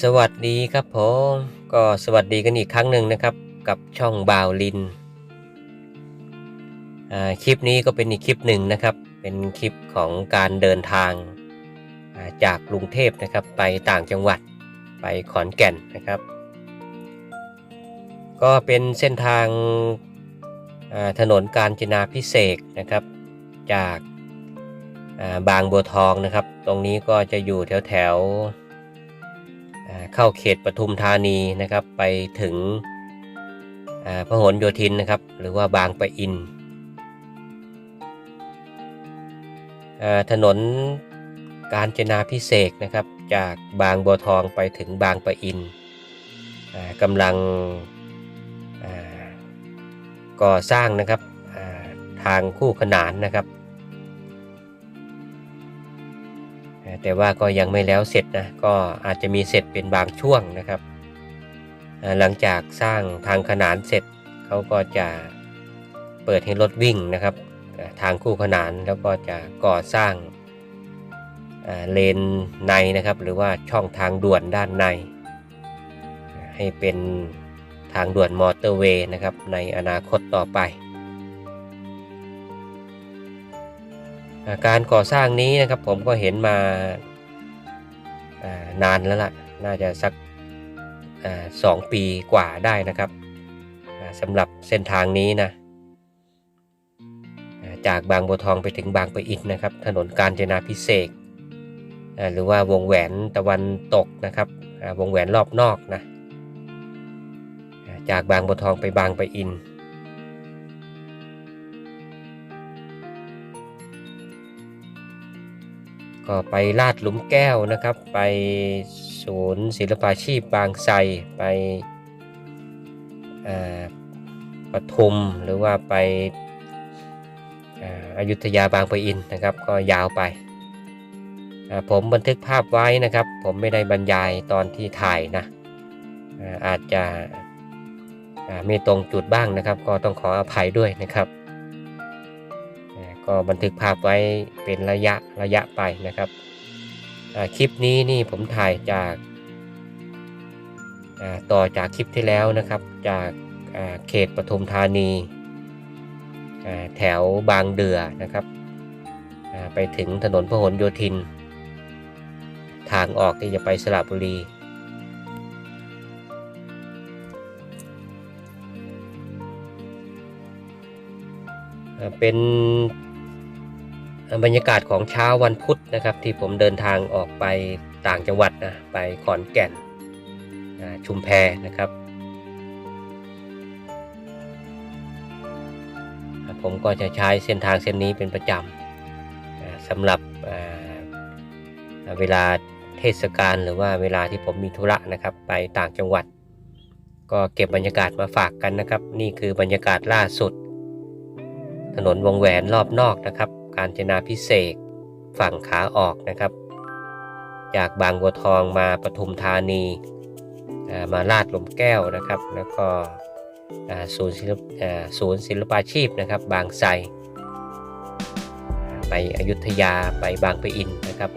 สวัสดีครับผมก็สวัสดีกันอีกครั้งหนึ่งนะครับ กับช่องบาวลินคลิปนี้ก็เป็นอีกคลิปหนึ่งนะครับ เป็นคลิปของการเดินทางาจากกรุงเทพนะครับไปต่างจังหวัดไปขอนแก่นนะครับ ก็เป็นเส้นทางาถนนกาญจนาพิเศษนะครับ จากาบางบัวทองนะครับ ตรงนี้ก็จะอยู่แถวแถว เข้าเขตปทุมธานีนะครับ ไปถึงอ่าพหลโยธินนะครับ หรือว่าบางปะอินอถนนกาญจนาพิเศษนะครับ จากบางบัวทองไปถึงบางปะอินอกำลังก่อสร้างนะครับทางคู่ขนานนะครับ แต่ว่าก็ยังไม่แล้วเสร็จนะก็อาจจะมีเสร็จเป็นบางช่วงนะครับ หลังจากสร้างทางขนานเสร็จเขาก็จะเปิดให้รถวิ่งนะครับ ทางคู่ขนานแล้วก็จะก่อสร้างเลนในนะครับ หรือว่าช่องทางด่วนด้านใน ให้เป็นทางด่วนมอเตอร์เวย์นะครับในอนาคตต่อไป การก่อสร้างนี้นะครับผมก็เห็นมานานแล้วล่ะ น่าจะสักอสองปีกว่าได้นะครับสำหรับเส้นทางนี้นะจากบางบัวทองไปถึงบางปะอินนะครับ ถนนกาญจนาพิเศษกหรือว่าวงแหวนตะวันตกนะครับวงแหวนรอบนอกนะจากบางบัวทองไปบางปะอิน ก็ไปลาดหลุมแก้วนะครับ ไปศูนย์ศิลปาชีพบางไทรไปปทุมหรือว่าไปอายุธยาบางปะอินนะครับก็ยาวไป ผมบันทึกภาพไว้นะครับ ผมไม่ได้บรรยายตอนที่ถ่ายนะอาจจะไม่ตรงจุดบ้างนะครับ ก็ต้องขออภัยด้วยนะครับ ก็บันทึกภาพไว้เป็นระยะระยะไปนะครับคลิปนี้นี่ผมถ่ายจากาต่อจากคลิปที่แล้วนะครับ จากาเขตปทุมธานีาแถวบางเดือนะครับไปถึงถนนพหลโยธิน ทางออกที่จะไปสระบุรีเป็น บรรยากาศของเช้าวันพุธนะครับ ที่ผมเดินทางออกไปต่างจังหวัดนะไปขอนแก่นชุมแพนะครับ ผมก็จะใช้เส้นทางเส้นนี้เป็นประจำสำหรับเวลาเทศกาลหรือว่าเวลาที่ผมมีธุระนะครับ ไปต่างจังหวัด ก็เก็บบรรยากาศมาฝากกันนะครับ นี่คือบรรยากาศล่าสุด ถนนวงแหวนรอบนอกนะครับ การจนาพิเศษฝั่งขาออกนะครับ จากบางบัวทองมาปทุมธานีมาลาดลมแก้วนะครับ แล้วก็ศูนย์ศิลปศูนย์ศิลปาชีพนะครับ บางไทรไปอยุธยาไปบางปะอินนะครับ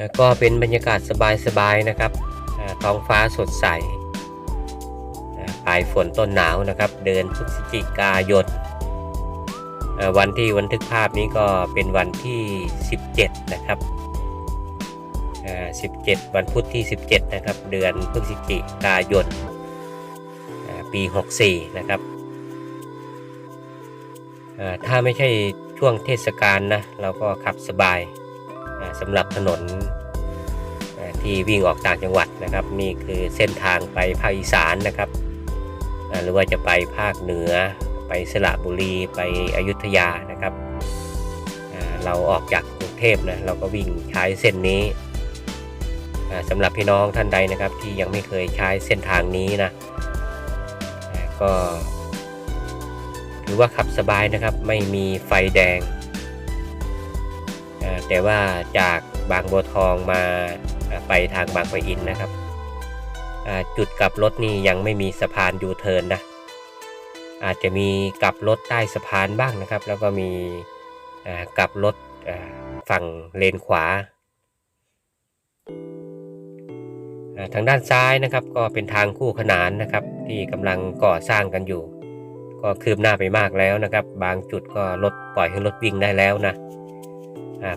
แล้วก็เป็นบรรยากาศสบายๆนะครับท้องฟ้าสดใสอ่าปลายฝนต้นหนาวนะครับ เดือนพฤศจิกายนวันที่บันทึกภาพนี้ก็เป็นวันที่ 17 นะครับ 17 วันพุธที่ 17 นะครับ เดือนพฤศจิกายน ปี 64 นะครับ ถ้าไม่ใช่ช่วงเทศกาลนะ เราก็ขับสบาย สำหรับถนนที่วิ่งออกต่างจังหวัดนะครับ นี่คือเส้นทางไปภาคอีสานนะครับหรือว่าจะไปภาคเหนือ ไปสระบุรีไปอยุธยานะครับ เราออกจากกรุงเทพนะเราก็วิ่งใช้เส้นนี้สำหรับพี่น้องท่านใดนะครับที่ยังไม่เคยใช้เส้นทางนี้นะก็ถือว่าขับสบายนะครับไม่มีไฟแดง แต่ว่าจากบางบัวทองมาไปทางบางปะอินนะครับ จุดกลับรถนี่ยังไม่มีสะพานยูเทิร์นนะอาจจะมีกลับรถใต้สะพานบ้างนะครับ แล้วก็มีกลับรถฝั่งเลนขวา ทางด้านซ้ายนะครับก็เป็นทางคู่ขนานนะครับ ที่กำลังก่อสร้างกันอยู่ ก็คืบหน้าไปมากแล้วนะครับ บางจุดก็รถปล่อยให้รถวิ่งได้แล้วนะ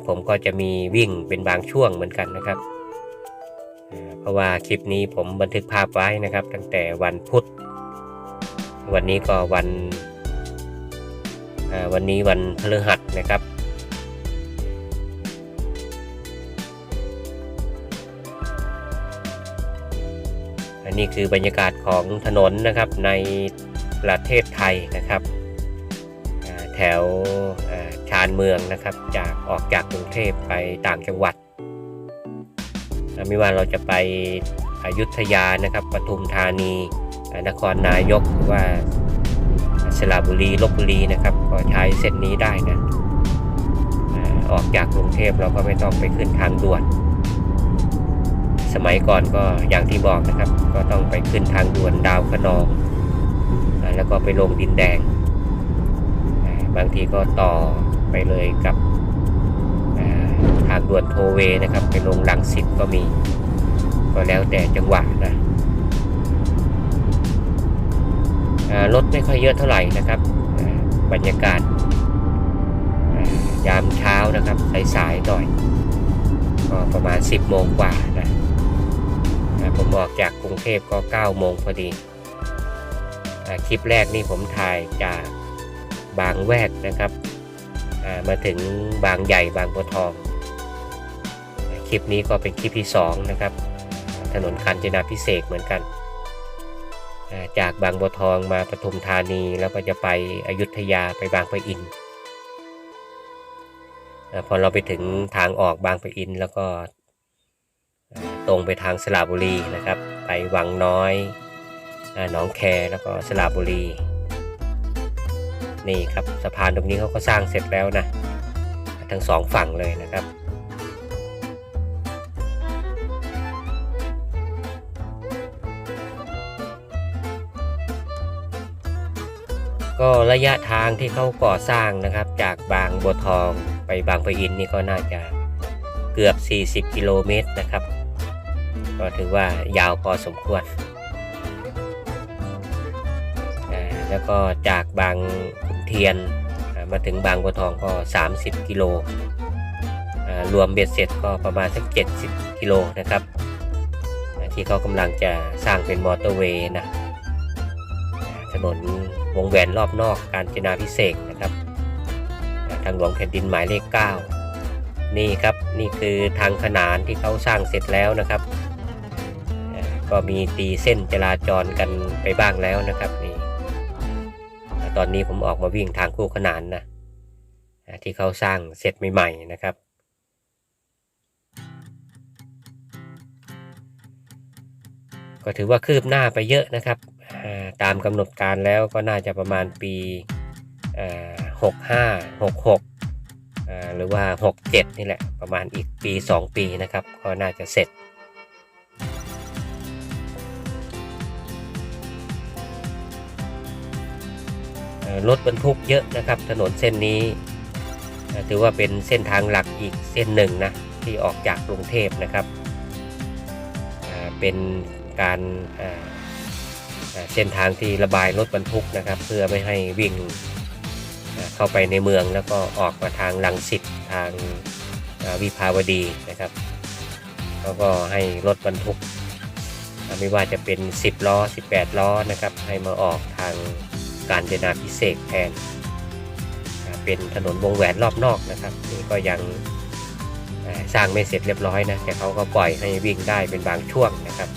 ผมก็จะมีวิ่งเป็นบางช่วงเหมือนกันนะครับ เพราะว่าคลิปนี้ผมบันทึกภาพไว้นะครับ ตั้งแต่วันพุธ วันนี้ก็วันวันนี้วันพฤหัสนะครับอันนี้คือบรรยากาศของถนนนะครับในประเทศไทยนะครับ แถวาชานเมืองนะครับ จากออกจากกรุงเทพไปต่างจังหวัดไม่ว่าเราจะไปอยุธยานะครับปทุมธานีอ่านครนายกหรือว่าสระบุรีลบบุรีนะครับก็ใช้เส้นนี้ได้นะออกจากกรุงเทพเราก็ไม่ต้องไปขึ้นทางด่วน สมัยก่อนก็อย่างที่บอกนะครับ ก็ต้องไปขึ้นทางด่วนดาวขนอง แล้วก็ไปลงดินแดง บางทีก็ต่อ ไปเลยกับทางด่วนโทเวนะครับ ไปลงลังสิตก็มี ก็แล้วแต่จังหวะนะรถไม่ค่อยเยอะเท่าไหร่นะครับ บรรยากาศยามเช้านะครับ สายๆหน่อยก็ประมาณ 10 โมงกว่านะผมออกจากกรุงเทพก็ 9 โมงพอดี คลิปแรกนี่ผมถ่ายจากบางแวกนะครับ มาถึงบางใหญ่บางบัวทอง คลิปนี้ก็เป็นคลิปที่ 2 นะครับ ถนนคันจนาพิเศษเหมือนกัน จากบางบัวทองมาปทุมธานีแล้วก็จะไปอยุธยาไปบางปะอินพอเราไปถึงทางออกบางปะอินแล้วก็ตรงไปทางสระบุรีนะครับ ไปวังน้อยหนองแคแล้วก็สระบุรี นี่ครับสะพานตรงนี้เขาก็สร้างเสร็จแล้วนะ ทั้งสองฝั่งเลยนะครับก็ระยะทางที่เขาก่อสร้างนะครับ จากบางบัวทองไปบางปะอินนี่ก็น่าจะเกือบ 40 กิโลเมตรนะครับ ก็ถือว่ายาวพอสมควร แล้วก็จากบาง เทียนมาถึงบางบัวทองก็ 30 กิโลรวมเบ็ดเสร็จก็ประมาณสัก 70 กิโลนะครับ ที่เขากำลังจะสร้างเป็นมอเตอร์เวย์นะถนนวงแหวนรอบนอกการจนาพิเศษนะครับ ทางหลวงแผ่นดินหมายเลข 9 นี่ครับนี่คือทางขนานที่เขาสร้างเสร็จแล้วนะครับ ก็มีตีเส้นจราจรกันไปบ้างแล้วนะครับนี่ ตอนนี้ผมออกมาวิ่งทางคู่ขนานนะที่เขาสร้างเสร็จใหม่ๆนะครับ ก็ถือว่าคืบหน้าไปเยอะนะครับ ตามกำหนดการแล้วก็น่าจะประมาณปีหกห้าหกหกหรือว่า 67 นี่แหละประมาณอีกปี 2 ปีนะครับ ก็น่าจะเสร็จ รถบรรทุกเยอะนะครับ ถนนเส้นนี้ ถือว่าเป็นเส้นทางหลักอีกเส้นหนึ่งนะที่ออกจากกรุงเทพนะครับเป็นการเส้นทางที่ระบายรถบรรทุกนะครับ เพื่อไม่ให้วิ่งเข้าไปในเมืองแล้วก็ออกมาทางลังสิตทางอ่าวิภาวดีนะครับแล้วก็ให้รถบรรทุก ไม่ว่าจะเป็น 10 ล้อ 18 ล้อนะครับ ให้มาออกทาง การจนาพิเศษแทน เป็นถนนวงแหวนรอบนอกนะครับนี่ก็ยังสร้างไม่เสร็จเรียบร้อยนะแต่เขาก็ปล่อยให้วิ่งได้เป็นบางช่วงนะครับ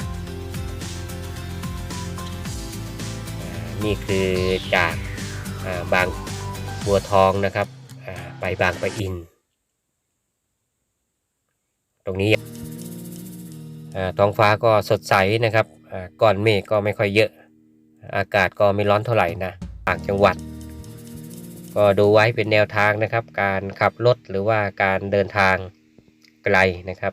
นี่คือจากบางบัวทองนะครับไปบางปะอิน ตรงนี้ท้องฟ้าก็สดใสนะครับอ่าก้อนเมฆก็ไม่ค่อยเยอะ อากาศก็ไม่ร้อนเท่าไหร่นะต่างจังหวัด ก็ดูไว้เป็นแนวทางนะครับ การขับรถหรือว่าการเดินทางไกลนะครับ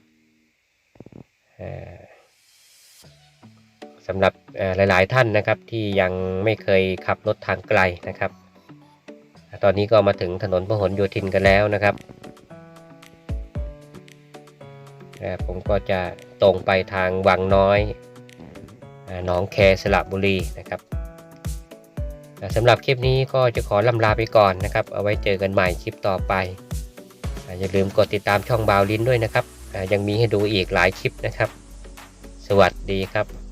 สำหรับหลาย ๆ ท่านนะครับที่ยังไม่เคยขับรถทางไกลนะครับ ตอนนี้ก็มาถึงถนนพหลโยธินกันแล้วนะครับผมก็จะตรงไปทางวังน้อย หนองแคสระบุรีนะครับสำหรับคลิปนี้ก็จะขอลำลาไปก่อนนะครับ เอาไว้เจอกันใหม่คลิปต่อไป อย่าลืมกดติดตามช่องบาวลินด้วยนะครับ ยังมีให้ดูอีกหลายคลิปนะครับ สวัสดีครับ